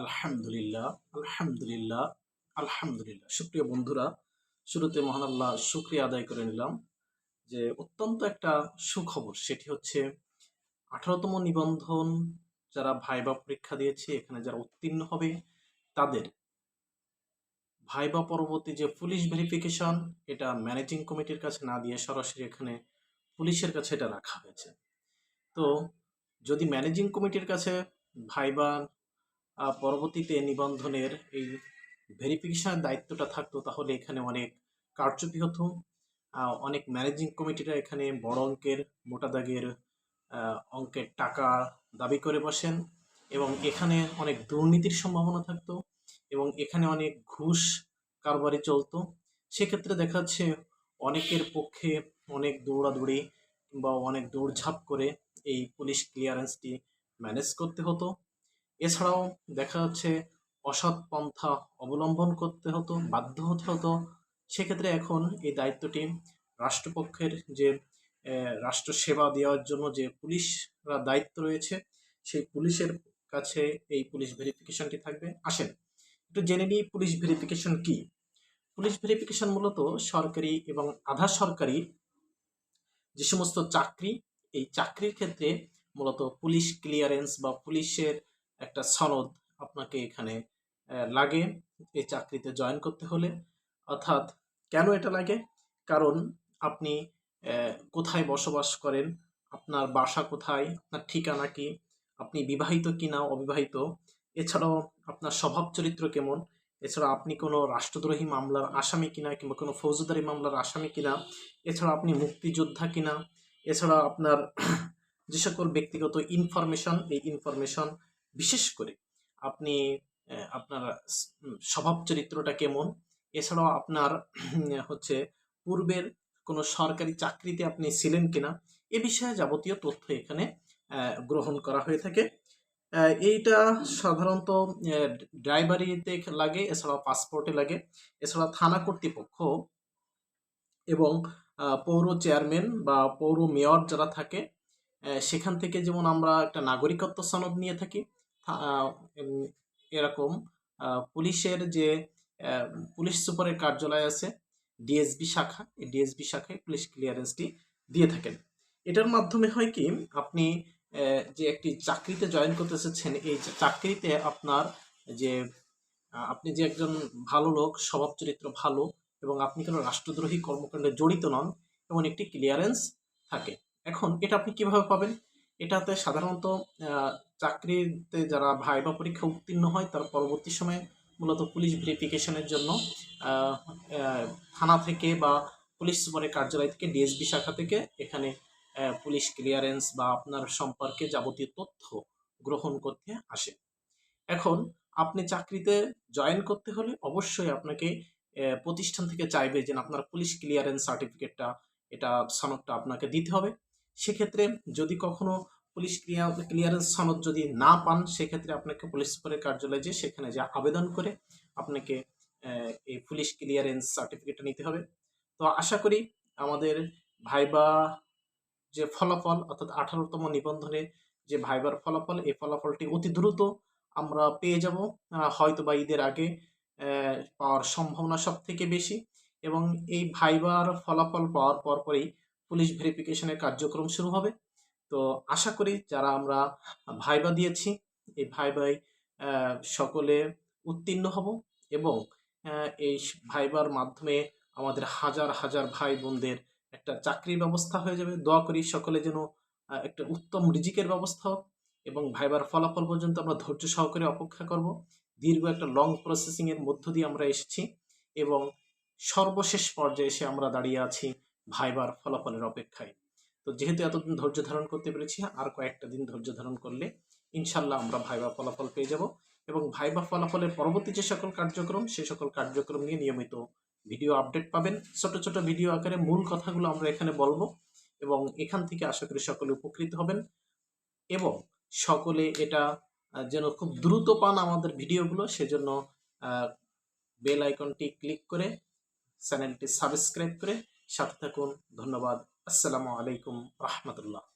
আলহামদুলিল্লাহ আলহামদুলিল্লাহ আলহামদুলিল্লাহ। সুপ্রিয় বন্ধুরা, শুরুতে মহান আল্লাহ শুক্রিয়া আদায় করে নিলাম যে অত্যন্ত একটা সুখবর, সেটি হচ্ছে আঠারোতম নিবন্ধন যারা ভাইবা পরীক্ষা দিয়েছে, এখানে যারা উত্তীর্ণ হবে, তাদের ভাইবা পরবর্তী যে পুলিশ ভেরিফিকেশন, এটা ম্যানেজিং কমিটির কাছে না দিয়ে সরাসরি এখানে পুলিশের কাছে এটা রাখা হয়েছে। তো যদি ম্যানেজিং কমিটির কাছে ভাইবা পরবর্তীতে নিবন্ধনের এই ভেরিফিকেশনের দায়িত্বটা থাকতো, তাহলে এখানে অনেক কারচুপি হতো। অনেক ম্যানেজিং কমিটিরা এখানে বড় অঙ্কের, মোটা দাগের অঙ্কের টাকা দাবি করে বসেন এবং এখানে অনেক দুর্নীতির সম্ভাবনা থাকতো এবং এখানে অনেক ঘুষ কারবারি চলতো। সেক্ষেত্রে দেখা যাচ্ছে অনেকের পক্ষে অনেক দৌড়াদৌড়ি কিংবা অনেক দৌড়ঝাঁপ করে এই পুলিশ ক্লিয়ারেন্সটি ম্যানেজ করতে হতো। এছাড়াও দেখা যাচ্ছে অসৎ পন্থা অবলম্বন করতে হতো, বাধ্য হতে হতো। সেক্ষেত্রে এখন এই দায়িত্বটি রাষ্ট্রপক্ষের যে রাষ্ট্র সেবা দেওয়ার জন্য যে পুলিশরা দায়িত্ব রয়েছে, সেই পুলিশের কাছে এই পুলিশ ভেরিফিকেশনটি থাকবে। আসেন, একটু জেনে নিই পুলিশ ভেরিফিকেশন কি? পুলিশ ভেরিফিকেশন মূলত সরকারি এবং আধা সরকারি যে সমস্ত চাকরি, এই চাকরির ক্ষেত্রে মূলত পুলিশ ক্লিয়ারেন্স বা পুলিশের একটা সনদ আপনাকে এখানে লাগে এই চাকরিতে জয়েন করতে হলে। অর্থাৎ কেন এটা লাগে? কারণ আপনি কোথায় বসবাস করেন? আপনার বাসা কোথায়? আপনার ঠিকানা কি? আপনি বিবাহিত কি না অবিবাহিত? এছাড়াও আপনার স্বভাব চরিত্র কেমন? এছাড়া আপনি কোনো রাষ্ট্রদ্রোহী মামলার আসামি কিনা কিংবা কোনো ফৌজদারি মামলার আসামি কিনা? এছাড়া আপনি মুক্তিযোদ্ধা কিনা? এছাড়া আপনার যে সকল ব্যক্তিগত ইনফরমেশন এই ইনফরমেশন বিশেষ করে আপনি আপনার স্বভাব চরিত্রটা কেমন? এছাড়াও আপনার হচ্ছে পূর্বের কোনো সরকারি চাকরিতে আপনি ছিলেন কিনা? এ বিষয়ে যাবতীয় তথ্য এখানে গ্রহণ করা হয়ে থাকে। এইটা সাধারণত ড্রাইভারিতে লাগে, এছাড়াও পাসপোর্টে লাগে। এছাড়া থানা কর্তৃপক্ষ এবং পৌর চেয়ারম্যান বা পৌর মেয়র যারা থাকে সেখান থেকে যেমন আমরা একটা নাগরিকত্ব সনদ নিয়ে থাকি এরকম পুলিশের যে পুলিশ সুপারের কার্যালয় আছে, ডিএসবি শাখা, এই ডিএসবি শাখায় পুলিশ ক্লিয়ারেন্সটি দিয়ে থাকেন। এটার মাধ্যমে হয় কি, আপনি যে একটি চাকরিতে জয়েন করতে এসেছেন এই চাকরিতে আপনার যে আপনি যে একজন ভালো লোক, স্বভাব চরিত্র ভালো, এবং আপনি কোনো রাষ্ট্রদ্রোহী কর্মকাণ্ডে জড়িত নন, এমন একটি ক্লিয়ারেন্স থাকে। এখন এটা আপনি কীভাবে পাবেন? এটাতে সাধারণত চাকরিতে যারা ভাইবা পরীক্ষা উত্তীর্ণ হয়, তার পরবর্তী সময়ে মূলত পুলিশ ভেরিফিকেশনের জন্য থানা থেকে বা পুলিশ সুপারের কার্যালয় থেকে, ডিএসবি শাখা থেকে এখানে পুলিশ ক্লিয়ারেন্স বা আপনার সম্পর্কে যাবতীয় তথ্য গ্রহণ করতে আসে। এখন আপনি চাকরিতে জয়েন করতে হলে অবশ্যই আপনাকে প্রতিষ্ঠান থেকে চাইবে যে আপনার পুলিশ ক্লিয়ারেন্স সার্টিফিকেটটা, এটা সনদটা আপনাকে দিতে হবে। সেক্ষেত্রে যদি কখনো পুলিশ ক্লিয়ারেন্স সনদ যদি না পান, সেক্ষেত্রে আপনাকে পুলিশ সুপারের কার্যালয়ে যে সেখানে যে আবেদন করে আপনাকে এই পুলিশ ক্লিয়ারেন্স সার্টিফিকেটটা নিতে হবে। তো আশা করি আমাদের ভাইবা যে ফলাফল, অর্থাৎ আঠারোতম নিবন্ধনে যে ভাইবার ফলাফল, এই ফলাফলটি অতি দ্রুত আমরা পেয়ে যাব। হয়তো বা ঈদের আগে পাওয়ার সম্ভাবনা সব থেকে বেশি এবং এই ভাইবার ফলাফল পাওয়ার পর পরেই পুলিশ ভেরিফিকেশনের কার্যক্রম শুরু হবে। তো আশা করি যারা আমরা ভাইবা দিয়েছি, এই ভাইবাই সকলে উত্তীর্ণ হব এবং এই ভাইবার মাধ্যমে আমাদের হাজার হাজার ভাই বোনদের একটা চাকরির ব্যবস্থা হয়ে যাবে। দোয়া করি সকলে যেন একটা উত্তম রিজিকের ব্যবস্থা হোক এবং ভাইবার ফলাফল পর্যন্ত আমরা ধৈর্য সহকারে অপেক্ষা করব। দীর্ঘ একটা লং প্রসেসিংয়ের মধ্য দিয়ে আমরা এসেছি এবং সর্বশেষ পর্যায়ে এসে আমরা দাঁড়িয়ে আছি ভাইবার ফলাফলের অপেক্ষায়। তো যেহেতু এতদিন ধৈর্য ধারণ করতে পেরেছি, আর কয়েকটা দিন ধৈর্য ধারণ করলে ইনশাল্লাহ আমরা ভাইবা ফলাফল পেয়ে যাব এবং ভাইবা ফলাফলের পরবর্তী যে সকল কার্যক্রম, সে সকল কার্যক্রম নিয়ে নিয়মিত ভিডিও আপডেট পাবেন। ছোট ছোট ভিডিও আকারে মূল কথাগুলো আমরা এখানে বলব এবং এখান থেকে আশা করি সকলে উপকৃত হবেন এবং সকলে এটা যেন খুব দ্রুত পান আমাদের ভিডিওগুলো, সেজন্য বেল আইকনটি ক্লিক করে চ্যানেলটি সাবস্ক্রাইব করে সাথে থাকুন। ধন্যবাদ। আসসালামু আলাইকুম রহমতুল্লাহ।